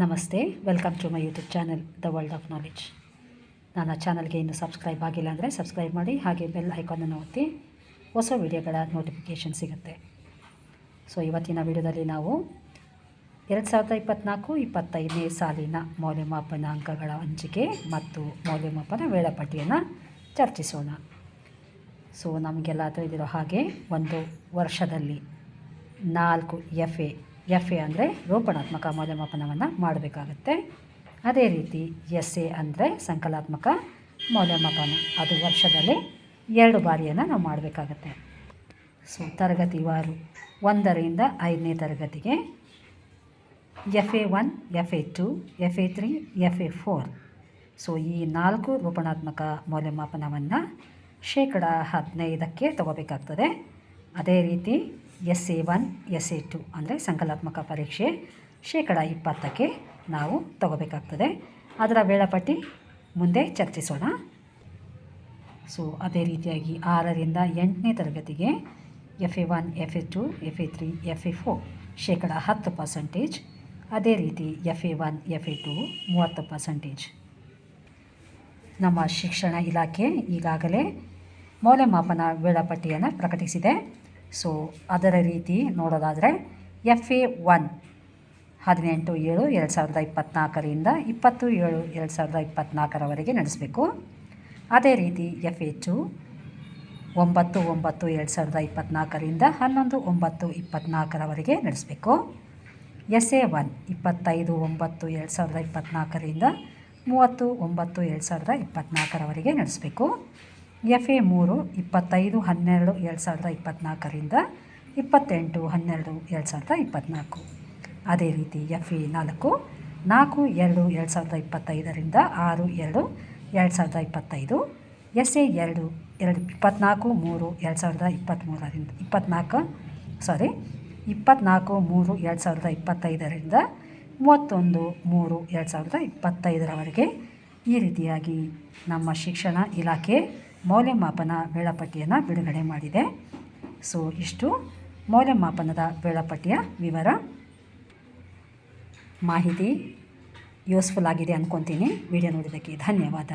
ನಮಸ್ತೆ welcome to my YouTube channel the world of knowledge ನನ್ನ ಚಾನಲ್ಗೆ ಇನ್ನೂ ಸಬ್ಸ್ಕ್ರೈಬ್ ಆಗಿಲ್ಲ ಅಂದರೆ ಸಬ್ಸ್ಕ್ರೈಬ್ ಮಾಡಿ, ಹಾಗೆ ಬೆಲ್ ಐಕಾನನ್ನು ಒತ್ತಿ, ಹೊಸ ವಿಡಿಯೋಗಳ ನೋಟಿಫಿಕೇಷನ್ ಸಿಗುತ್ತೆ. ಸೊ ಇವತ್ತಿನ ವಿಡಿಯೋದಲ್ಲಿ ನಾವು ಎರಡು ಸಾವಿರದ ಇಪ್ಪತ್ತ್ನಾಲ್ಕು ಇಪ್ಪತ್ತೈದನೇ ಸಾಲಿನ ಮೌಲ್ಯಮಾಪನ ಅಂಕಗಳ ಹಂಚಿಕೆ ಮತ್ತು ಮೌಲ್ಯಮಾಪನ ವೇಳಾಪಟ್ಟಿಯನ್ನು ಚರ್ಚಿಸೋಣ. ಸೊ ನಮಗೆಲ್ಲ ತಿಳಿದಿರೋ ಹಾಗೆ ಒಂದು ವರ್ಷದಲ್ಲಿ ನಾಲ್ಕು ಎಫ್ ಎ ಎಫ್ ಎ ಅಂದರೆ ರೂಪಣಾತ್ಮಕ ಮೌಲ್ಯಮಾಪನವನ್ನು ಮಾಡಬೇಕಾಗತ್ತೆ. ಅದೇ ರೀತಿ ಎಸ್ ಎ ಅಂದರೆ ಸಂಕಲಾತ್ಮಕ ಮೌಲ್ಯಮಾಪನ. ಅದು ವರ್ಷದಲ್ಲಿ ಎರಡು ಬಾರಿಯನ್ನು ನಾವು ಮಾಡಬೇಕಾಗತ್ತೆ. ಸೊ ತರಗತಿವಾರು ಒಂದರಿಂದ ಐದನೇ ತರಗತಿಗೆ F A one F A two F A three F A four so ಈ ನಾಲ್ಕು ರೂಪಣಾತ್ಮಕ ಮೌಲ್ಯಮಾಪನವನ್ನು ಶೇಕಡ ಹದಿನೈದಕ್ಕೆ ತಗೋಬೇಕಾಗ್ತದೆ. ಅದೇ ರೀತಿ S A one S A two ಅಂದರೆ ಸಂಕಲಾತ್ಮಕ ಪರೀಕ್ಷೆ ಶೇಕಡ ಇಪ್ಪತ್ತಕ್ಕೆ ನಾವು ತಗೋಬೇಕಾಗ್ತದೆ. ಅದರ ವೇಳಾಪಟ್ಟಿ ಮುಂದೆ ಚರ್ಚಿಸೋಣ. ಸೊ ಅದೇ ರೀತಿಯಾಗಿ ಆರರಿಂದ ಎಂಟನೇ ತರಗತಿಗೆ F A one, F A two, F A three, F A four ಶೇಕಡ ಹತ್ತು ಪರ್ಸೆಂಟೇಜ್ ಅದೇ ರೀತಿ F A one, F A two ಮೂವತ್ತು ಪರ್ಸೆಂಟೇಜ್ ನಮ್ಮ ಶಿಕ್ಷಣ ಇಲಾಖೆ ಈಗಾಗಲೇ ಮೌಲ್ಯಮಾಪನ ವೇಳಾಪಟ್ಟಿಯನ್ನು ಪ್ರಕಟಿಸಿದೆ. ಸೊ ಅದರ ರೀತಿ ನೋಡೋದಾದರೆ ಎಫ್ ಎ ಒನ್ ಹದಿನೆಂಟು ಏಳು ಎರಡು ಸಾವಿರದ ಇಪ್ಪತ್ತ್ನಾಲ್ಕರಿಂದ ಇಪ್ಪತ್ತು ಏಳು ಎರಡು ಸಾವಿರದ ಇಪ್ಪತ್ತ್ನಾಲ್ಕರವರೆಗೆ ನಡೆಸಬೇಕು. ಅದೇ ರೀತಿ ಎಫ್ ಎ ಒಂಬತ್ತು ಒಂಬತ್ತು ಎರಡು ಸಾವಿರದ ಇಪ್ಪತ್ತ್ನಾಲ್ಕರಿಂದ ಹನ್ನೊಂದು ಒಂಬತ್ತು ಇಪ್ಪತ್ತ್ನಾಲ್ಕರವರೆಗೆ ನಡೆಸಬೇಕು. ಎಸ್ ಎ ಒನ್ ಇಪ್ಪತ್ತೈದು ಒಂಬತ್ತು ಎರಡು ಸಾವಿರದ ಇಪ್ಪತ್ತ್ನಾಲ್ಕರಿಂದ ಮೂವತ್ತು ಒಂಬತ್ತು ಎರಡು ಸಾವಿರದ ಇಪ್ಪತ್ತ್ನಾಲ್ಕರವರೆಗೆ ನಡೆಸಬೇಕು. ಎಫ್ ಎ ಮೂರು, ಇಪ್ಪತ್ತೈದು, ಹನ್ನೆರಡು, ಎರಡು ಸಾವಿರದ ಇಪ್ಪತ್ತ್ನಾಲ್ಕರಿಂದ ಇಪ್ಪತ್ತೆಂಟು, ಹನ್ನೆರಡು, ಎರಡು ಸಾವಿರದ ಇಪ್ಪತ್ತ್ನಾಲ್ಕು ಅದೇ ರೀತಿ ಎಫ್ ಎ ನಾಲ್ಕು ನಾಲ್ಕು, ಎರಡು ಎರಡು ಸಾವಿರದ ಇಪ್ಪತ್ತೈದರಿಂದ ಆರು, ಎರಡು ಎರಡು ಸಾವಿರದ ಇಪ್ಪತ್ತೈದು. ಎಸ್ ಎ ಎರಡು ಎರಡು ಇಪ್ಪತ್ತ್ನಾಲ್ಕು ಮೂರು, ಎರಡು ಸಾವಿರದ ಇಪ್ಪತ್ತ್ಮೂರರಿಂದ ಇಪ್ಪತ್ತ್ನಾಲ್ಕು ಸಾರಿ ಇಪ್ಪತ್ತ್ನಾಲ್ಕು ಮೂರು, ಎರಡು ಸಾವಿರದ ಇಪ್ಪತ್ತೈದರಿಂದ ಮೂವತ್ತೊಂದು, ಮೂರು, ಎರಡು ಸಾವಿರದ ಇಪ್ಪತ್ತೈದರವರೆಗೆ ಈ ರೀತಿಯಾಗಿ ನಮ್ಮ ಶಿಕ್ಷಣ ಇಲಾಖೆ ಮೌಲ್ಯಮಾಪನ ವೇಳಾಪಟ್ಟಿಯನ್ನು ಬಿಡುಗಡೆ ಮಾಡಿದೆ. ಸೊ ಇಷ್ಟು ಮೌಲ್ಯಮಾಪನದ ವೇಳಾಪಟ್ಟಿಯ ವಿವರ. ಮಾಹಿತಿ ಯೂಸ್ಫುಲ್ ಆಗಿದೆ ಅಂದ್ಕೊತೀನಿ ವಿಡಿಯೋ ನೋಡಿದ್ದಕ್ಕೆ ಧನ್ಯವಾದ.